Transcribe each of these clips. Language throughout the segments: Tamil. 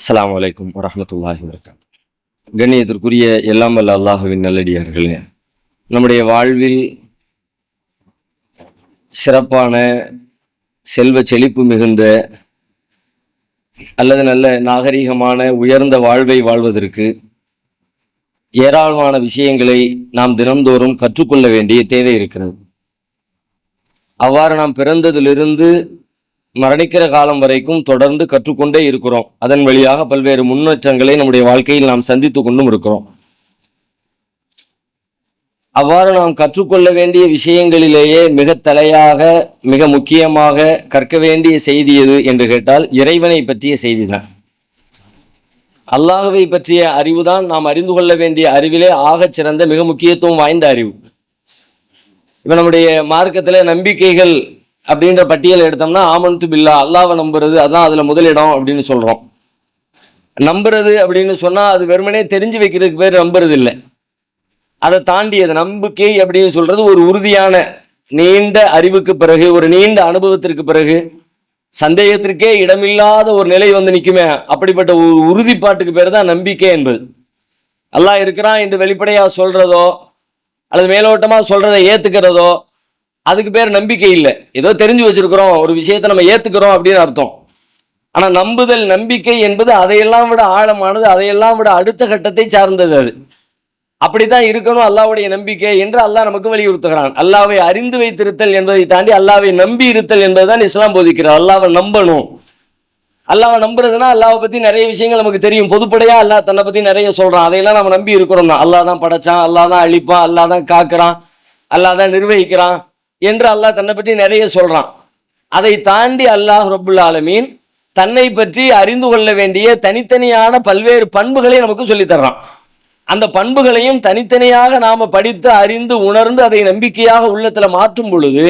அஸ்லாம் அலைக்கும் வரமத்துல்லாஹி வரகாத் கண்ணியத்திற்குரிய எல்லாம் வல்ல அல்லாஹுவின் நல்லடியார்களே நம்முடைய வாழ்வில் சிறப்பான செல்வ செழிப்பு மிகுந்த அல்லது நல்ல நாகரிகமான உயர்ந்த வாழ்வை வாழ்வதற்கு ஏராளமான விஷயங்களை நாம் தினம்தோறும் கற்றுக்கொள்ள வேண்டிய தேவை இருக்கிறது. அவ்வாறு நாம் பிறந்ததிலிருந்து மரணிக்கிற காலம் வரைக்கும் தொடர்ந்து கற்றுக்கொண்டே இருக்கிறோம். அதன் வழியாக பல்வேறு முன்னேற்றங்களை நம்முடைய வாழ்க்கையில் நாம் சந்தித்து கொண்டும் இருக்கிறோம். அவ்வாறு நாம் கற்றுக்கொள்ள வேண்டிய விஷயங்களிலேயே மிக தலையாக மிக முக்கியமாக கற்க வேண்டிய செய்தி எது என்று கேட்டால் இறைவனை பற்றிய செய்தி தான். அல்லாஹுவை பற்றிய அறிவுதான் நாம் அறிந்து கொள்ள வேண்டிய அறிவிலே ஆகச் சிறந்த மிக முக்கியத்துவம் வாய்ந்த அறிவு. இப்போ நம்முடைய மார்க்கத்தில் நம்பிக்கைகள் அப்படின்ற பட்டியல் எடுத்தோம்னா ஆமன்து பில்லா அல்லாவை நம்புறது அதான் அதில் முதலிடம் அப்படின்னு சொல்கிறோம் நம்புறது அப்படின்னு சொன்னால் அது வெறுமனே தெரிஞ்சு வைக்கிறதுக்கு பேர் நம்புறது இல்லை. அதை தாண்டி அது நம்பிக்கை அப்படின்னு சொல்கிறது ஒரு உறுதியான நீண்ட அறிவுக்கு பிறகு ஒரு நீண்ட அனுபவத்திற்கு பிறகு சந்தேகத்திற்கே இடமில்லாத ஒரு நிலை வந்து நிற்குமே அப்படிப்பட்ட ஒரு உறுதிப்பாட்டுக்கு பேர் தான் நம்பிக்கை என்பது. அல்லாஹ் இருக்கிறான் என்று வெளிப்படையாக சொல்கிறதோ அல்லது மேலோட்டமாக சொல்கிறத ஏற்றுக்கிறதோ அதுக்கு பேர் நம்பிக்கை இல்லை. ஏதோ தெரிஞ்சு வச்சிருக்கிறோம் ஒரு விஷயத்தை நம்ம ஏத்துக்கிறோம் அப்படின்னு அர்த்தம். ஆனா நம்புதல் நம்பிக்கை என்பது அதையெல்லாம் விட ஆழமானது அதையெல்லாம் விட அடுத்த கட்டத்தை சார்ந்தது அது. அப்படித்தான் இருக்கணும் அல்லாஹ்வுடைய நம்பிக்கை என்று அல்லாஹ் நமக்கு வலியுறுத்துகிறான். அல்லாவை அறிந்து வைத்திருத்தல் என்பதை தாண்டி அல்லாவை நம்பி இருத்தல் என்பதுதான் இஸ்லாம் போதிக்கிறார் அல்லாவை நம்பணும். அல்லாவை நம்புறதுன்னா அல்லாவை பத்தி நிறைய விஷயங்கள் நமக்கு தெரியும். பொதுப்படையா அல்லாஹ் தன்னை பத்தி நிறைய சொல்றான். அதையெல்லாம் நம்ம நம்பி இருக்கிறோம் தான் அல்லாஹ் தான் படைச்சான் அல்லாஹ் தான் அழிப்பான் அல்லாஹ் தான் காக்குறான் அல்லாஹ் தான் நிர்வகிக்கிறான். என்று அல்லாஹ் தன்னை பற்றி நிறைய சொல்கிறான் அதை தாண்டி அல்லாஹ் ரபுல் ஆலமீன் தன்னை பற்றி அறிந்து கொள்ள வேண்டிய தனித்தனியான பல்வேறு பண்புகளை நமக்கு சொல்லித்தர்றான். அந்த பண்புகளையும் தனித்தனியாக நாம் படித்து அறிந்து உணர்ந்து அதை நம்பிக்கையாக உள்ளத்தில் மாற்றும் பொழுது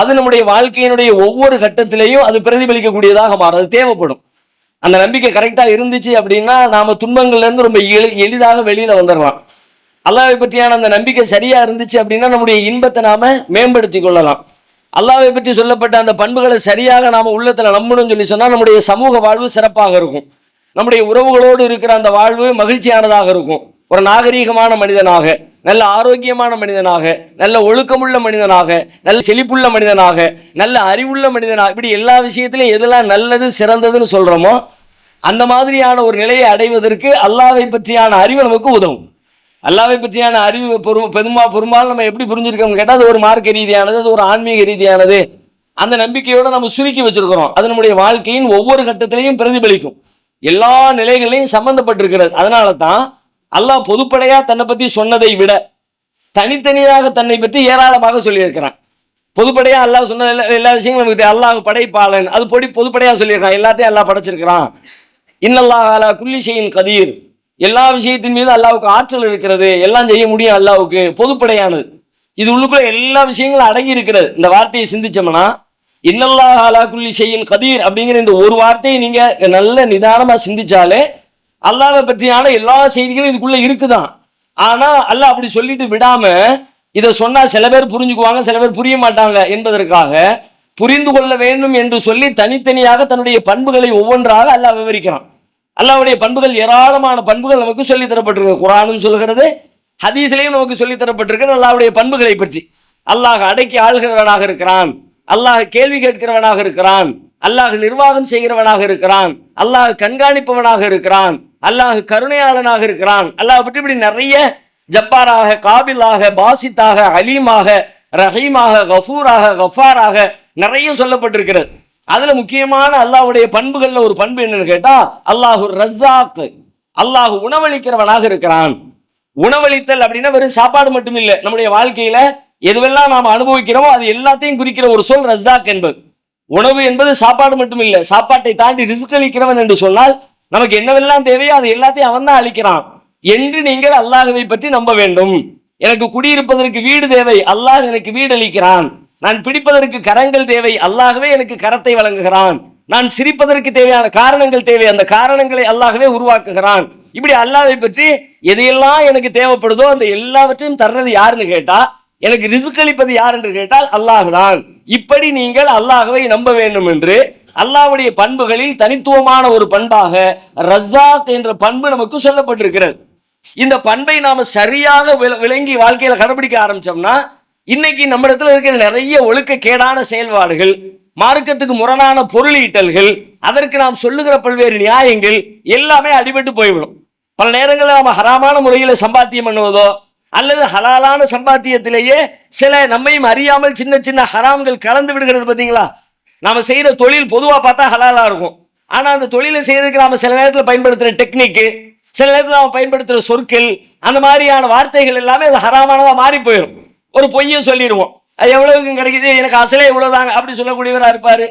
அது நம்முடைய வாழ்க்கையினுடைய ஒவ்வொரு கட்டத்திலையும் அது பிரதிபலிக்கக்கூடியதாக மாறும். அது தேவைப்படும். அந்த நம்பிக்கை கரெக்டாக இருந்துச்சு அப்படின்னா நாம் துன்பங்கள்லேருந்து ரொம்ப எளி எளிதாக வெளியில் வந்துடலாம். அல்லாவை பற்றியான அந்த நம்பிக்கை சரியா இருந்துச்சு அப்படின்னா நம்முடைய இன்பத்தை நாம மேம்படுத்தி கொள்ளலாம். அல்லாவை பற்றி சொல்லப்பட்ட அந்த பண்புகளை சரியாக நாம உள்ளத்துல நம்பணும்னு சொல்லி சொன்னா நம்முடைய சமூக வாழ்வு சிறப்பாக இருக்கும். நம்முடைய உறவுகளோடு இருக்கிற அந்த வாழ்வு மகிழ்ச்சியானதாக இருக்கும். ஒரு நாகரீகமான மனிதனாக நல்ல ஆரோக்கியமான மனிதனாக நல்ல ஒழுக்கமுள்ள மனிதனாக நல்ல செழிப்புள்ள மனிதனாக நல்ல அறிவுள்ள மனிதனாக இப்படி எல்லா விஷயத்திலையும் எதெல்லாம் நல்லது சிறந்ததுன்னு சொல்றோமோ அந்த மாதிரியான ஒரு நிலையை அடைவதற்கு அல்லாவை பற்றியான அறிவு நமக்கு உதவும். அல்லாவை பற்றியான அறிவு பெரும் பெருமா பெரும்பாலும் நம்ம எப்படி புரிஞ்சிருக்கோம்னு கேட்டால் அது ஒரு மார்க்க ரீதியானது அது ஒரு ஆன்மீக ரீதியானது. அந்த நம்பிக்கையோடு நம்ம சுருக்கி வச்சிருக்கிறோம். அது நம்முடைய வாழ்க்கையின் ஒவ்வொரு கட்டத்திலையும் பிரதிபலிக்கும். எல்லா நிலைகளையும் சம்மந்தப்பட்டிருக்கிறது அதனால தான் அல்லாஹ் பொதுப்படையாக தன்னை பற்றி சொன்னதை விட தனித்தனியாக தன்னை பற்றி ஏராளமாக சொல்லியிருக்கிறான். பொதுப்படையாக அல்லாஹ் சொன்ன எல்லா எல்லா விஷயங்களும் நமக்கு அல்லாஹ் படைப்பாளன். அது பொடி பொதுப்படையாக சொல்லியிருக்கான் எல்லாத்தையும் அல்லாஹ் படைச்சிருக்கிறான். இன்னல்லாஹ் அலா குல்லி ஷையின் கதீர். எல்லா விஷயத்தின் மீது அல்லாவுக்கு ஆற்றல் இருக்கிறது எல்லாம் செய்ய முடியும் அல்லாவுக்கு பொதுப்படையானது. இது உள்ளுக்குள்ள எல்லா விஷயங்களும் அடங்கி இருக்கிறது. இந்த வார்த்தையை சிந்திச்சோம்னா இன்னல்லாஹ் அலாக்குள்ளி குல்லி கதீர் அப்படிங்கிற இந்த ஒரு வார்த்தையை நீங்க நல்ல நிதானமா சிந்திச்சாலே அல்லாவை பற்றியான எல்லா செய்திகளும் இதுக்குள்ள இருக்குதான். ஆனா அல்லாஹ் அப்படி சொல்லிட்டு விடாம இதை சொன்னா சில பேர் புரிஞ்சுக்குவாங்க சில பேர் புரிய மாட்டாங்க என்பதற்காக புரிந்து கொள்ள வேண்டும் என்று சொல்லி தனித்தனியாக தன்னுடைய பண்புகளை ஒவ்வொன்றாக அல்லாஹ் விவரிக்கிறான். அல்லாவுடைய பண்புகள் ஏராளமான பண்புகள் நமக்கு சொல்லி தரப்பட்டிருக்கு குரானும் சொல்கிறது ஹதீஸ்லையும் நமக்கு சொல்லி தரப்பட்டிருக்கு அல்லாவுடைய பண்புகளை பற்றி. அல்லாஹ் அடக்கி ஆள்கிறவனாக இருக்கிறான். அல்லாஹ் கேள்வி கேட்கிறவனாக இருக்கிறான். அல்லாஹ் நிர்வாகம் செய்கிறவனாக இருக்கிறான். அல்லாஹ் கண்காணிப்பவனாக இருக்கிறான். அல்லாஹ் கருணையாளனாக இருக்கிறான். அல்லாஹ் பற்றி இப்படி நிறைய ஜப்பாராக காபிலாக பாசித்தாக அலீமாக ரஹீமாக கஃபூராக கஃபாராக நிறைய சொல்லப்பட்டிருக்கிறது. அதுல முக்கியமான அல்லாஹ்வுடைய பண்புகள்ல ஒரு பண்பு என்னன்னு கேட்டா அல்லாஹு ரஸாக் அல்லாஹ் உணவளிக்கிறவனாக இருக்கிறான். உணவளித்தல் அப்படின்னா வெறும் சாப்பாடு மட்டும் இல்லை நம்முடைய வாழ்க்கையில எதுவெல்லாம் நாம் அனுபவிக்கிறோமோ அது எல்லாத்தையும் குறிக்கிற ஒரு சொல் ரஸாக் என்பது. உணவு என்பது சாப்பாடு மட்டும் இல்லை சாப்பாட்டை தாண்டி ரிஸ்க் அளிக்கிறவன் என்று சொன்னால் நமக்கு என்னவெல்லாம் தேவையோ அது எல்லாத்தையும் அவன் தான் அளிக்கிறான். என்று நீங்கள் அல்லாஹுவை பற்றி நம்ப வேண்டும். எனக்கு குடியிருப்பதற்கு வீடு தேவை அல்லாஹ் எனக்கு வீடு அளிக்கிறான் நான் பிடிப்பதற்கு கரங்கள் தேவை. அல்லாகவே எனக்கு கரத்தை வழங்குகிறான். நான் சிரிப்பதற்கு தேவையான காரணங்கள் தேவை. அந்த காரணங்களை அல்லாகவே உருவாக்குகிறான். இப்படி அல்லாவை பற்றி எதையெல்லாம் எனக்கு தேவைப்படுதோ அந்த எல்லாவற்றையும் தர்றது யாருன்னு கேட்டா எனக்கு ரிசுக்களிப்பது யார் என்று கேட்டால் அல்லாஹ் தான். இப்படி நீங்கள் அல்லாஹவை நம்ப வேண்டும் என்று அல்லாஹ்வுடைய பண்புகளில் தனித்துவமான ஒரு பண்பாக ரஸாக் என்ற பண்பு நமக்கு சொல்லப்பட்டிருக்கிறது. இந்த பண்பை நாம சரியாக விள- விளங்கி வாழ்க்கையில கடைபிடிக்க ஆரம்பிச்சோம்னா இன்னைக்கு நம்ம இடத்துல இருக்கிற நிறைய ஒழுக்க கேடான செயல்பாடுகள் மார்க்கத்துக்கு முரணான பொருளீட்டல்கள் அதற்கு நாம் சொல்லுகிற பல்வேறு நியாயங்கள் எல்லாமே அடிபட்டு போய்விடும். பல நேரங்களில் நம்ம ஹராமான முறையில் சம்பாத்தியம் பண்ணுவதோ அல்லது ஹலாலான சம்பாத்தியத்திலேயே சில நம்மையும் அறியாமல் சின்ன சின்ன ஹராம்கள் கலந்து விடுகிறது பார்த்தீங்களா? நாம் செய்கிற தொழில் பொதுவாக பார்த்தா ஹலாலாக இருக்கும். ஆனால் அந்த தொழிலை செய்யறதுக்கு நாம் சில நேரத்தில் பயன்படுத்துகிற டெக்னிக்கு சில நேரத்தில் நாம் பயன்படுத்துகிற சொற்கள் அந்த மாதிரியான வார்த்தைகள் எல்லாமே அது ஹராமானதாக மாறி போயிடும் ஒரு பொய்யை சொல்லிடுவோம். அது எவ்வளவுக்கு கிடைக்குது? எனக்கு அசலே இவ்வளோதாங்க அப்படி சொல்லக்கூடியவராக இருப்பார்.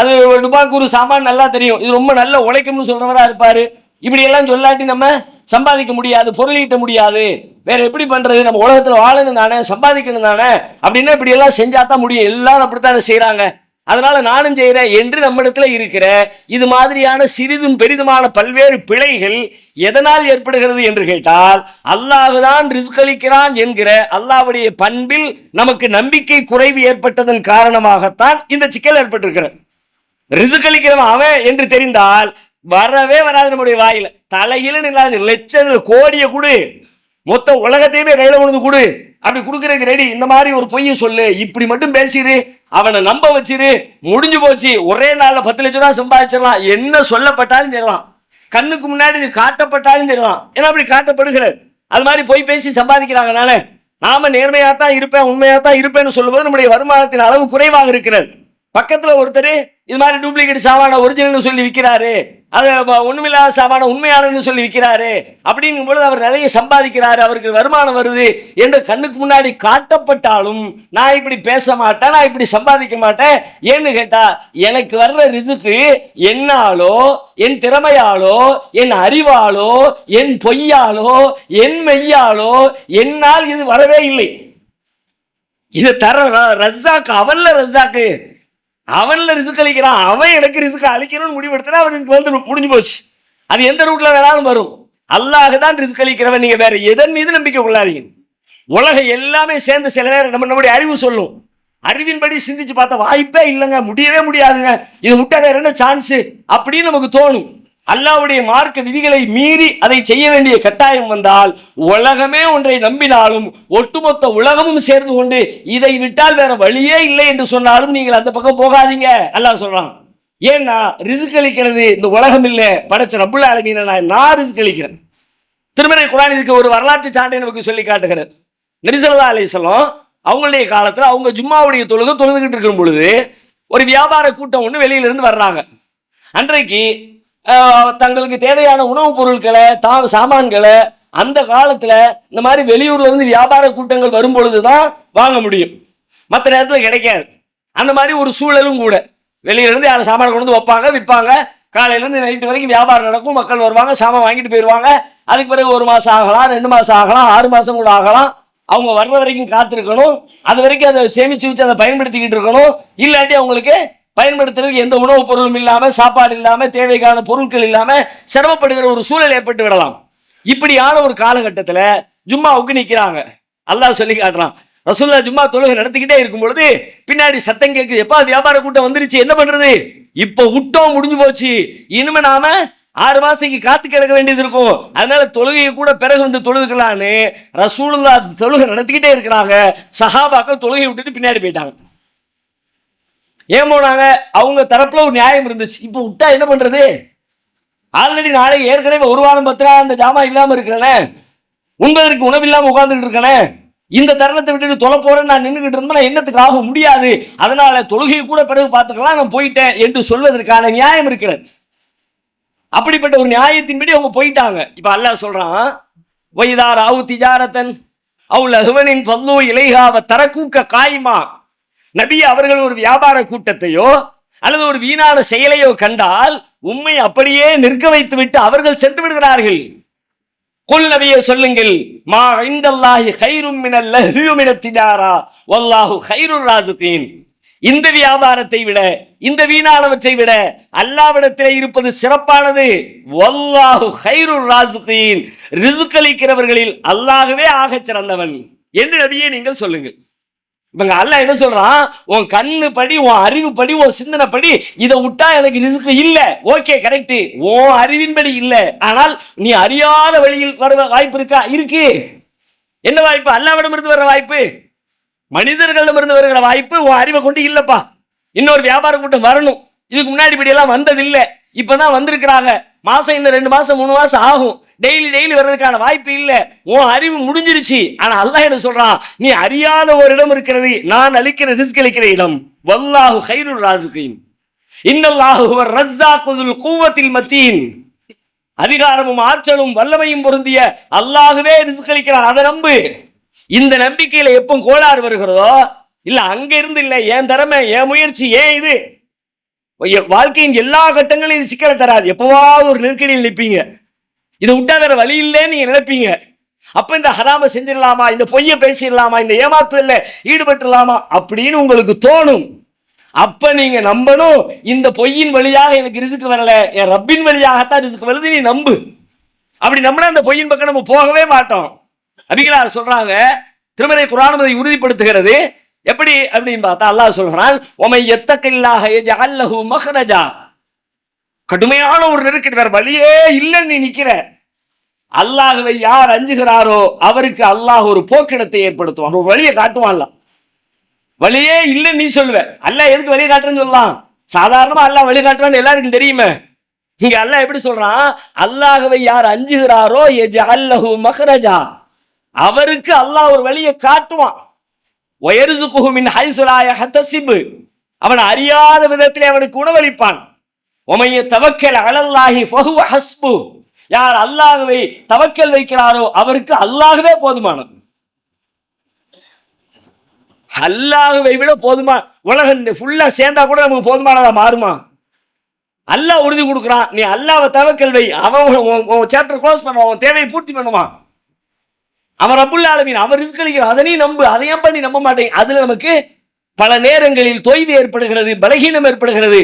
அது ஒரு டுபாக்கு சாமான் நல்லா தெரியும். இது ரொம்ப நல்ல உழைக்கும்னு சொல்கிறவராக இருப்பார். இப்படியெல்லாம் சொல்லாட்டி நம்ம சம்பாதிக்க முடியாது பொருளீட்ட முடியாது. வேற எப்படி பண்ணுறது நம்ம உலகத்தில் வாழணும் தானே சம்பாதிக்கணும் தானே. அப்படின்னா இப்படியெல்லாம் செஞ்சால் தான் முடியும். எல்லாரும் அப்படித்தானே செய்கிறாங்க அதனால நானும் செய்கிறேன் என்று நம்மிடத்துல இருக்கிற இது மாதிரியான சிறிதும் பெரிதுமான பல்வேறு பிழைகள் எதனால் ஏற்படுகிறது என்று கேட்டால் அல்லாஹுதான் ரிஸ்க் என்கிற அல்லாவுடைய பண்பில் நமக்கு நம்பிக்கை குறைவு ஏற்பட்டதன் காரணமாகத்தான் இந்த சிக்கல் ஏற்பட்டிருக்கிறது. ரிசுக்களிக்கிறவன் அவன் என்று தெரிந்தால் வரவே வராது நம்முடைய வாயில். தலையில இல்லாத லட்சத்தில் கோடியை கொடு. மொத்த உலகத்தையுமே கையில் கொண்டு கொடு. அப்படி கொடுக்குறதுக்கு ரெடி இந்த மாதிரி ஒரு பொய்யை சொல்லு. இப்படி மட்டும் பேசிடு அவனை நம்ப வச்சிரு முடிஞ்சு போச்சு. ஒரே நாளில் பத்து லட்சம் ரூபா சம்பாதிச்சிடலாம். என்ன சொல்லப்பட்டாலும் தெரியலாம் கண்ணுக்கு முன்னாடி காட்டப்பட்டாலும் தெரியலாம் ஏன்னா அப்படி காட்டப்படுகிறார் அது மாதிரி பொய் பேசி சம்பாதிக்கிறாங்கனால நாம நேர்மையாக தான் இருப்பேன் உண்மையாக தான் இருப்பேன்னு சொல்லும்போது நம்முடைய வருமானத்தின் அளவு குறைவாக இருக்கிறது. பக்கத்தில் ஒருத்தர் இது மாதிரி டூப்ளிகேட் சாமான ஒரிஜினல்னு சொல்லி விற்கிறாரு அது ஒன்றுமில்லாத சாமான உண்மையானதுன்னு சொல்லி விற்கிறாரு அப்படிங்கும் பொழுது அவர் நிறைய சம்பாதிக்கிறாரு அவருக்கு வருமானம் வருது என்று கண்ணுக்கு முன்னாடி காட்டப்பட்டாலும் நான் இப்படி பேச மாட்டேன் நான் இப்படி சம்பாதிக்க மாட்டேன். ஏன்னு கேட்டால் எனக்கு வர்ற ரிசுக்கு என்னாலோ என் திறமையாலோ என் அறிவாலோ என் பொய்யாலோ என் மெய்யாலோ என்னால் இது வரவே இல்லை. இது தர ர- ரஸ்ஸாக்கு அவன்ல ரஸ்ஸாக்கு அவன்ல ரிசுக்கு அளிக்கிறான் அவன் எனக்கு ரிசுக்கு அளிக்கணும்னு முடிவெடுத்தா அவன் ரிசுக்கு வந்து முடிஞ்சு போச்சு. அது எந்த ரூட்ல வேணாலும் வரும். அல்லாஹ் தான் ரிசுக்கு அளிக்கிறவன் நீங்க வேற எதன் மீது நம்பிக்கை கொள்ளாதீங்க. உலகம் எல்லாமே சேர்ந்து சில நேரம் நம்ம நம்முடைய அறிவு சொல்லும். அறிவின்படி சிந்திச்சு பார்த்தா வாய்ப்பே இல்லைங்க முடியவே முடியாதுங்க. இது விட்டா வேற என்ன சான்ஸ் அப்படின்னு நமக்கு தோணும். அல்லாவுடைய மார்க்க விதிகளை மீறி அதை செய்ய வேண்டிய கட்டாயம் வந்தால் உலகமே ஒன்றை நம்பினாலும் ஒட்டுமொத்த உலகமும் சேர்ந்து கொண்டு இதை விட்டால் வேற வழியே இல்லை என்று சொன்னாலும் நீங்கள் அந்த பக்கம் போகாதீங்க. அல்லாஹ் சொல்றான். ஏன்னா ரிசுக் அளிக்கிறது இந்த உலகம் இல்லை. படைச்ச ரப்புல் ஆலமீன நான் நான் ரிஸ்க் அளிக்கிறேன். திருமறை குரான் இதுக்கு ஒரு வரலாற்று சான்றை நமக்கு சொல்லி காட்டுகிறது. நபிசல்லா அலிஸ்லாம் அவங்களுடைய காலத்தில் அவங்க ஜும்மாவுடைய தொழுது தொழுதுகிட்டு இருக்கும் பொழுது ஒரு வியாபார கூட்டம் ஒன்று வெளியிலிருந்து வர்றாங்க. அன்றைக்கு தங்களுக்கு தேவையான உணவுப் பொருட்களை தா சாமான்களை அந்த காலத்தில் இந்த மாதிரி வெளியூர்ல இருந்து வியாபார கூட்டங்கள் வரும் பொழுது தான் வாங்க முடியும். மற்ற நேரத்தில் கிடைக்காது. அந்த மாதிரி ஒரு சூழலும் கூட. வெளியிலேருந்து யாரும் சாமான் கொண்டு வந்து வைப்பாங்க விற்பாங்க. காலையிலேருந்து நைட்டு வரைக்கும் வியாபாரம் நடக்கும். மக்கள் வருவாங்க சாமான் வாங்கிட்டு போயிடுவாங்க அதுக்கு பிறகு ஒரு மாதம் ஆகலாம் ரெண்டு மாதம் ஆகலாம் ஆறு மாதம் கூட ஆகலாம். அவங்க வர்ற வரைக்கும் காத்திருக்கணும். அது வரைக்கும் அதை சேமிச்சு வச்சு அதை பயன்படுத்திக்கிட்டு இருக்கணும். இல்லாட்டி அவங்களுக்கு பயன்படுத்துறதுக்கு எந்த உணவுப் பொருளும் இல்லாமல் சாப்பாடு இல்லாமல் தேவைக்கான பொருட்கள் இல்லாமல் சிரமப்படுகிற ஒரு சூழல் ஏற்பட்டு விடலாம். இப்படியான ஒரு காலகட்டத்தில் ஜும்மாவுக்கு நிற்கிறாங்க அல்லாஹ் சொல்லி காட்டுறான். ரசூல்லா ஜும்மா தொழுகை நடத்திக்கிட்டே இருக்கும் பொழுது பின்னாடி சத்தம் கேட்குது எப்பா வியாபார கூட்டம் வந்துருச்சு என்ன பண்ணுறது இப்போ விட்டோம் முடிஞ்சு போச்சு. இனிமே நாம ஆறு மாசத்துக்கு காத்து கிடக்க வேண்டியது இருக்கும். அதனால தொழுகையை கூட பிறகு வந்து தொழுதுக்கலான்னு ரசூலுல்லா தொழுகை நடத்திக்கிட்டே இருக்கிறாங்க. சஹாபாக்கள் தொழுகையை விட்டுட்டு பின்னாடி போயிட்டாங்க. ஏன் போனாங்க அவங்க தரப்புல ஒரு நியாயம் இருந்துச்சு. இப்போ விட்டா என்ன பண்றது? ஆல்ரெடி நாளை ஏற்கனவே ஒரு வாரம் பத்து நாள் அந்த ஜாமா இல்லாம இருக்கிறனே. உண்பதற்கு உணவு இல்லாம உட்கார்ந்துட்டு இருக்கனே இந்த தருணத்தை விட்டுட்டு தொலை போறேன்னு நான் நின்றுகிட்டு இருந்தேன் என்னத்துக்கு ஆக முடியாது. அதனால தொழுகையை கூட பிறகு பார்த்துக்கலாம் நான் போயிட்டேன் என்று சொல்வதற்கான நியாயம் இருக்கிறது. அப்படிப்பட்ட ஒரு நியாயத்தின்படி அவங்க போயிட்டாங்க. இப்ப அல்லாஹ் சொல்றான் வைதார் ஆவு திஜாரத்தன் அவுல் அஹ்வனின் பல்லு இலைகாவ தரக்கூக்க காய்மா. நபி அவர்கள் ஒரு வியாபார கூட்டத்தையோ அல்லது ஒரு வீணான செயலையோ கண்டால் உண்மை அப்படியே நிற்க வைத்து விட்டு அவர்கள் சென்று விடுகிறார்கள். கொல் நபியை சொல்லுங்கள் மா ஐந்தல்லாஹி கைரும் மினல் லஹ்வி மினத் வல்லாஹு கைருர் ராஜுதீன் இந்த வியாபாரத்தை விட இந்த வீணானவற்றை விட அல்லாவிடத்திலே இருப்பது சிறப்பானது. வல்லாஹு கைருர் ராசுதீன் ரிசுக்களிக்கிறவர்களில் அல்லாகவே ஆகச் சிறந்தவன் என்று நபியை நீங்கள் சொல்லுங்கள். இவங்க அல்ல என்ன சொல்றான்? உன் கண்ணு படி உன் அறிவு படி உன் சிந்தனை படி இதை விட்டா எனக்கு ரிஸ்க் இல்ல. ஓகே கரெக்ட் உன் அறிவின்படி இல்ல. ஆனால் நீ அறியாத வழியில் வர வாய்ப்பு இருக்கா? இருக்கு. என்ன வாய்ப்பு? அல்லாவிடமிருந்து வர்ற வாய்ப்பு. மனிதர்களிடமிருந்து வருகிற வாய்ப்பு உன் அறிவை கொண்டு இல்லப்பா. இன்னொரு வியாபார கூட்டம் வரணும். இதுக்கு முன்னாடி இப்படி எல்லாம் இப்பதான் வந்திருக்கிறாங்க. மாசம் இன்னும் ரெண்டு மாசம் மூணு மாசம் ஆகும். டெய்லி டெய்லி வர்றதுக்கான வாய்ப்பு இல்லை. உன் அறிவு முடிஞ்சிருச்சு. ஆனா அல்லாஹ் என்ன சொல்றான்? நீ அறியாத ஒரு இடம் இருக்கிறது நான் அளிக்கிற ரிஸ்க் அளிக்கிற இடம். வல்லாஹு ஹைருல் ராசுகின் இன்னல்லாஹு ஹுவர் ரஸ்ஸாக்குதுல் கூவத்தில் மத்தீன். அதிகாரமும் ஆற்றலும் வல்லமையும் பொருந்திய அல்லாஹுவே ரிஸ்க் அளிக்கிறான். அதை நம்பு. இந்த நம்பிக்கையில எப்போ கோளாறு வருகிறதோ இல்ல அங்க இருந்து இல்லை என் திறமை என் முயற்சி ஏன் இது? வாழ்க்கையின் எல்லா கட்டங்களும் இது சிக்கலை தராது. எப்பவாவது ஒரு நெருக்கடியில் நிற்பீங்க. இதை விட்டா வேற வழி இல்லைன்னு நீங்க நினைப்பீங்க. அப்ப இந்த ஹராம செஞ்சிடலாமா? இந்த பொய்யை பேசிடலாமா? இந்த ஏமாத்துதல்ல ஈடுபட்டுலாமா அப்படின்னு உங்களுக்கு தோணும். அப்ப நீங்க நம்பணும் இந்த பொய்யின் வழியாக எனக்கு ரிசுக்கு வரல. என் ரப்பின் வழியாகத்தான் ரிசுக்கு வருது நீ நம்பு. அப்படி நம்பினா அந்த பொய்யின் பக்கம் நம்ம போகவே மாட்டோம். அபிகளார் சொல்றாங்க திருமலை குரானுமதி உறுதிப்படுத்துகிறது. எப்படி அப்படின்னு பார்த்தா அல்லாஹ் சொல்கிறான் உமை எத்தக்கில்லாக அல்லஹு மஹரஜா. கடுமையான ஒரு நெருக்கடி வேற வழியே இல்லைன்னு நீ நிற்கிற அல்லாஹ்வை யார் அஞ்சுகிறாரோ அவருக்கு அல்லாஹ் ஒரு போக்கிடத்தை ஏற்படுத்துவான். ஒரு வழியை காட்டுவான்ல வழியே இல்லைன்னு நீ சொல்லுவ. அல்லாஹ் எதுக்கு வழியை காட்டுறேன்னு சொல்லலாம். சாதாரணமா அல்லாஹ் வழி காட்டுவான்னு எல்லாருக்கும் தெரியுமே. இங்க அல்லாஹ் எப்படி சொல்றான்? அல்லாஹுவை யார் அஞ்சுகிறாரோ அல்லஹு மஹரஜா. அவருக்கு அல்லாஹ் ஒரு வழியை காட்டுவான். ஒயருசு மின் ஹைசுலாய ஹத்தசிபு அவன் அறியாத விதத்திலே அவனுக்கு உணவளிப்பான் உமைய தவக்கல் அலல்லாஹி ஃபஹுவ ஹஸ்பு யார் அல்லாகவே தவக்கல் வைக்கிறாரோ அவருக்கு அல்லாகவே போதுமானது அல்லாகவே விட போதுமா? உலகம் ஃபுல்லா சேர்ந்தா கூட நமக்கு போதுமானதா மாறுமா? அல்லாஹ் உறுதி கொடுக்குறான். நீ அல்லாவை தவக்கல் வை. அவன் சாப்டர் க்ளோஸ் பண்ணுவான். உன் தேவையை பூர்த்தி பண்ணுவான். அவர் ரப்புல் ஆலமீன் அவர் ரிஸ்க் அதனையும் அதை நம்பு அதையும் பண்ணி நம்ப மாட்டேன். அதில் நமக்கு பல நேரங்களில் தொய்வு ஏற்படுகிறது பலகீனம் ஏற்படுகிறது.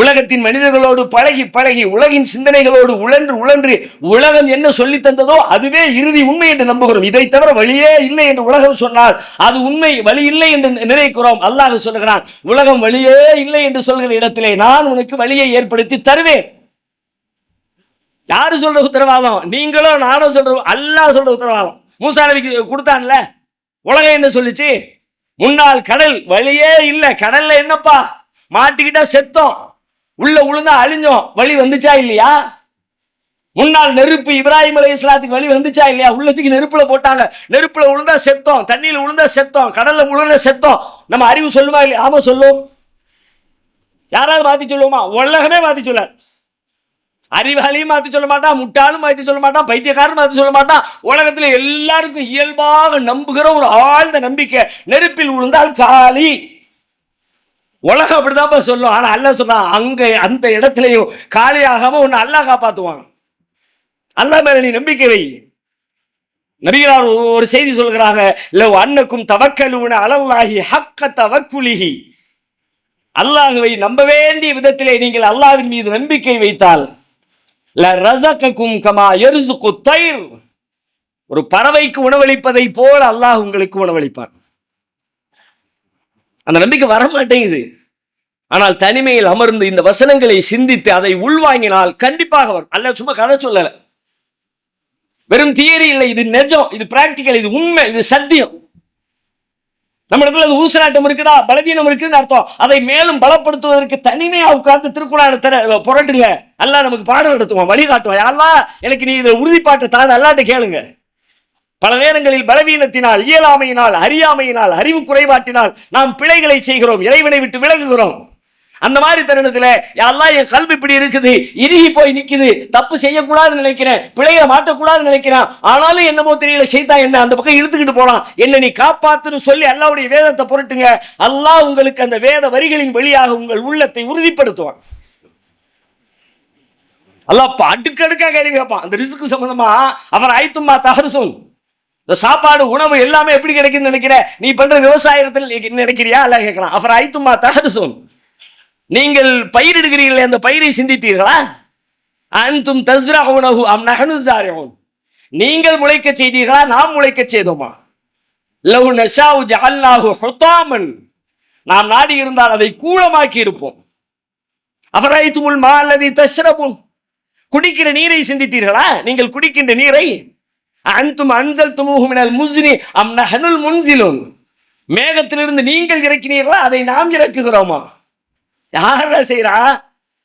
உலகத்தின் மனிதர்களோடு பழகி பழகி உலகின் சிந்தனைகளோடு உழன்று உழன்று உலகம் என்ன சொல்லி தந்ததோ அதுவே இறுதி உண்மை என்று நம்புகிறோம். இதை தவிர வழியே இல்லை என்று உலகம் சொன்னால் அது உண்மை வழி இல்லை என்று நினைக்கிறோம். அல்லாஹ் சொல்லுகிறான் உலகம் வழியே இல்லை என்று சொல்கிற இடத்திலே நான் உனக்கு வழியை ஏற்படுத்தி தருவேன். யாரு சொல்ற உத்தரவாதம்? நீங்களோ நானும் சொல்ற அல்லாஹ் சொல்ற உத்தரவாதம். மூசா நபிக்கு கொடுத்தான்ல? உலகம் என்ன சொல்லுச்சு. முன்னால் கடல் வழியே இல்லை. கடல்ல என்னப்பா? மாட்டிக்கிட்டா செத்தோம். உள்ள உளுந்தா அழிஞ்சோம். வழி வந்துச்சா இல்லையா? முன்னால் நெருப்பு இப்ராஹிம் அலி இஸ்லாத்துக்கு வழி வந்துச்சா இல்லையா? உள்ளத்துக்கு நெருப்புல போட்டாங்க. நெருப்புல விழுந்தா செத்தோம். தண்ணியில விழுந்தா செத்தோம். கடல்ல உளுந்த செத்தோம். நம்ம அறிவு சொல்லுமா இல்லையா? ஆமா சொல்லும். யாராவது மாத்தி சொல்லுவோமா? உலகமே மாத்தி சொல்லார் அறிவாளியும் மாற்றி சொல்ல மாட்டான் முட்டாளும் மாற்றி சொல்ல மாட்டான் பைத்தியக்காரன் மாற்றி சொல்ல மாட்டான். உலகத்தில் எல்லாருக்கும் இயல்பாக நம்புகிற ஒரு ஆழ்ந்த நம்பிக்கை நெருப்பில் விழுந்தால் காலி. உலகம் அப்படிதான்ப்பா சொல்லும். ஆனால் அல்லாஹ் சொன்னா அங்க அந்த இடத்துலையும் காலியாகாம உன்னை அல்லாஹ் காப்பாற்றுவான் அல்லாஹ் மேல நீ நம்பிக்கை வை. நபிகளார் ஒரு- செய்தி சொல்கிறாங்க லவ் அன்னக்கும் தவக்கலுன அலல்லாஹி ஹக்க தவக்குலிஹி. அல்லாஹுவை நம்ப வேண்டிய விதத்திலே நீங்கள் அல்லாவின் மீது நம்பிக்கை வைத்தால் ஒரு பறவைக்கு உணவளிப்பதை போல் அல்லாஹ் உங்களுக்கு உணவளிப்பான். அந்த நம்பிக்கை வர மாட்டேங்குது ஆனால் தனிமையில் அமர்ந்து இந்த வசனங்களை சிந்தித்து அதை உள்வாங்கினால் கண்டிப்பாக வரும். அல்ல சும்மா கதை சொல்லல. வெறும் தியரி இல்லை இது நிஜம் இது பிராக்டிக்கல் இது உண்மை இது சத்தியம். நம்ம இடத்துல அது ஊசலாட்டம் இருக்குதா? பலவீனம் இருக்குதுன்னு அர்த்தம். அதை மேலும் பலப்படுத்துவதற்கு தனிமையா உட்கார்ந்து திருக்குறான தர புரட்டுங்க. அல்லாஹ் நமக்கு பாடம் நடத்துவோம் வழிகாட்டுவோம் யாரெல்லாம் எனக்கு நீ இதை உறுதிப்பாட்டை தான் அல்லாட்ட கேளுங்க. பல நேரங்களில் பலவீனத்தினால் இயலாமையினால் அறியாமையினால் அறிவு குறைபாட்டினால் நாம் பிழைகளை செய்கிறோம் இறைவனை விட்டு விலகுகிறோம். அந்த மாதிரி தருணத்தில் யாரெல்லாம் என் கல்வி இப்படி இருக்குது இறுகி போய் நிக்குது தப்பு செய்யக்கூடாதுன்னு நினைக்கிறேன் பிழைகளை மாட்டக்கூடாதுன்னு நினைக்கிறேன் ஆனாலும் என்னமோ தெரியல செய்தா என்ன அந்த பக்கம் இழுத்துக்கிட்டு போகலாம் என்ன நீ காப்பாத்துன்னு சொல்லி அல்லாவுடைய வேதத்தை புரட்டுங்க. அல்லாஹ் உங்களுக்கு அந்த வேத வரிகளின் வழியாக உங்கள் உள்ளத்தை உறுதிப்படுத்துவான். அல்லாப்பா அடுக்கடுக்காக அடுக்கடுக்கா கேள்வி கேட்பான். அந்த ரிஸ்க்கு சம்மந்தமா அவர் ஐத்துமா தஹர்சுன். இந்த சாப்பாடு உணவு எல்லாமே எப்படி கிடைக்குதுன்னு நினைக்கிற? நீ பண்ற விவசாயத்தில் நினைக்கிறியா? அல்ல கேட்கலாம் அவர் ஐத்துமா தஹர்சுன். நீங்கள் பயிரிடுகிறீர்களே அந்த பயிரை சிந்தித்தீர்களா? அன்தும் தஸ்ரஹுனஹு அம் நகனுசாரியோன் நீங்கள் முளைக்க செய்தீர்களா? நாம் முளைக்க செய்தோமா? லவ் நஷாவு ஜஹல்லாஹு ஹொத்தாமன் நாம் நாடி இருந்தால் அதை கூலமாக்கி இருப்போம் அஃபரைத்துமுல் அல்லது தஷ்ரபுன். குடிக்கிற நீரை சிந்தித்தீர்களா? நீங்கள் குடிக்கின்ற நீரை? அன்தும் அன்சல் துமுகுமினல் முஸ்னி அம் நஹனுல் முன்சிலுன். மேகத்திலிருந்து நீங்கள் இறக்கினீர்களா? அதை நாம் இறக்குகிறோமா? யாரா செய்கிறா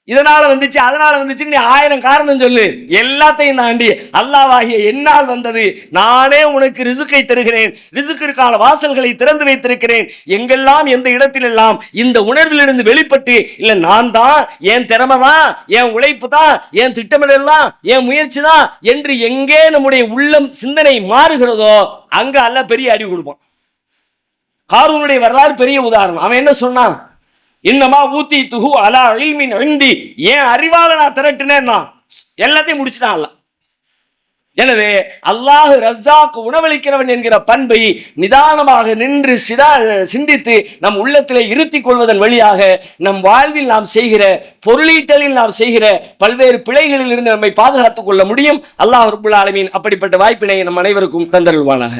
இதனால வந்துச்சு அதனால வந்துச்சுன்னு நீ ஆயிரம் காரணம் சொல்லு. எல்லாத்தையும் தாண்டி அல்லாவாகிய என்னால் வந்தது நானே உனக்கு ரிசுக்கை தருகிறேன். ரிசுக்கிற்கான வாசல்களை திறந்து வைத்திருக்கிறேன். எங்கெல்லாம் எந்த இடத்திலெல்லாம் இந்த உணர்விலிருந்து வெளிப்பட்டு இல்லை நான் தான் என் திறமை தான் என் உழைப்பு தான் என் திட்டமிடலாம் என் முயற்சி தான் என்று எங்கே நம்முடைய உள்ளம் சிந்தனை மாறுகிறதோ அங்கே அல்ல பெரிய அறிவு கொடுப்பான். காரூனுடைய வரலாறு பெரிய உதாரணம். அவன் என்ன சொன்னான்? இன்னமா ஊத்தி துஹு அலா இல்மின் இந்தி. ஏன் அறிவால நான் திரட்டினேன்னா எல்லாத்தையும் முடிச்சிட்டான் அல்லாஹ். எனவே அல்லாஹ் ரஸ்ஸாக் உணவளிக்கிறவன் என்கிற பண்பை நிதானமாக நின்று சிதா சிந்தித்து நம் உள்ளத்திலே இருத்திக் கொள்வதன் வழியாக நம் வாழ்வில் நாம் செய்கிற பொருளீட்டலில் நாம் செய்கிற பல்வேறு பிழைகளில் இருந்து நம்மை பாதுகாத்துக் கொள்ள முடியும். அல்லாஹ் ரபுல் ஆலமீன் அப்படிப்பட்ட வாய்ப்பினை நம் அனைவருக்கும் தந்தருள்வானாக.